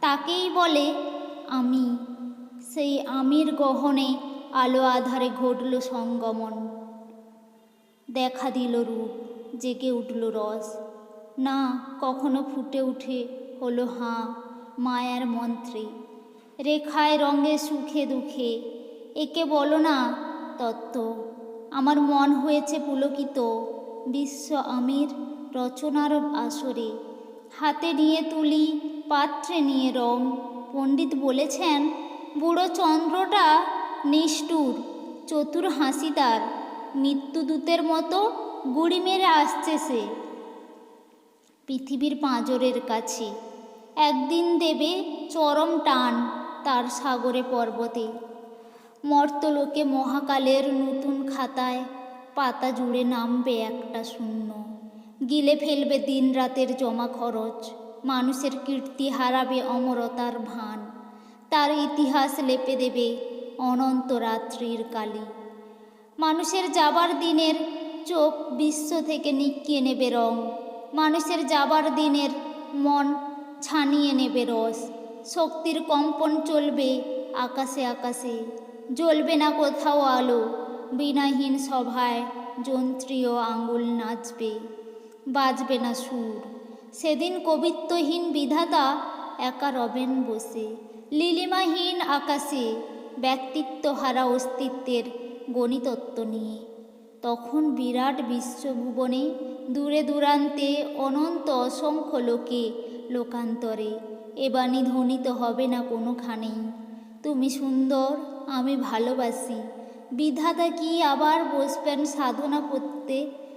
তাকেই বলে, আমি। সেই আমির গহনে আলো আধারে ঘটল সঙ্গমন। দেখা দিল রূপ, জেগে উঠল রস। না, কখনো ফুটে উঠে হলো হাঁ, মায়ার মন্ত্রে। রেখায় রঙে সুখে দুঃখে। একে বলো না, তত্ত্ব, আমার মন হয়েছে পুলকিত। বিশ্ব আমির রচনার আসরে। হাতে নিয়ে তুলি, পাত্রে নিয়ে রং। পণ্ডিত বলেছেন, বুড়ো চন্দ্রটা নিষ্ঠুর, চতুর হাসি তার। মৃত্যুদূতের মতো গুড়ি মেরে আসছে সে পৃথিবীর পাঁজরের কাছে। একদিন দেবে চরম টান তার সাগরে পর্বতে। মর্তলোকে মহাকালের নতুন খাতায় পাতা জুড়ে নামবে একটা শূন্য। গিলে ফেলবে দিন রাতের জমা খরচ, মানুষের কীর্তি হারাবে অমরতার ভান। তার ইতিহাস লেপে দেবে অনন্ত রাত্রির কালি। মানুষের যাবার দিনের চোখ বিশ্ব থেকে নিকিয়ে নেবে রং। মানুষের যাবার দিনের মন ছানিয়ে নেবে রস। শক্তির কম্পন চলবে আকাশে আকাশে। জ্বলবে না কোথাও আলো। বিনাহীন সভায় যন্ত্রীয় আঙুল নাচবে। বাজবে না সুর। সেদিন কবিত্বহীন বিধাতা একা রবেন বসে। লিলিমাহীন আকাশে ব্যক্তিত্ব হারা অস্তিত্বের গণিতত্ত্ব নিয়ে। তখন বিরাট বিশ্বভুবনে দূরে দূরান্তে অনন্ত অসংখ্য লোকে লোকান্তরে। এ বাণী ধ্বনিত হবে না কোনোখানেই তুমি সুন্দর, আমি ভালোবাসি। বিধাতা কি আবার বসবেন সাধনা করতে?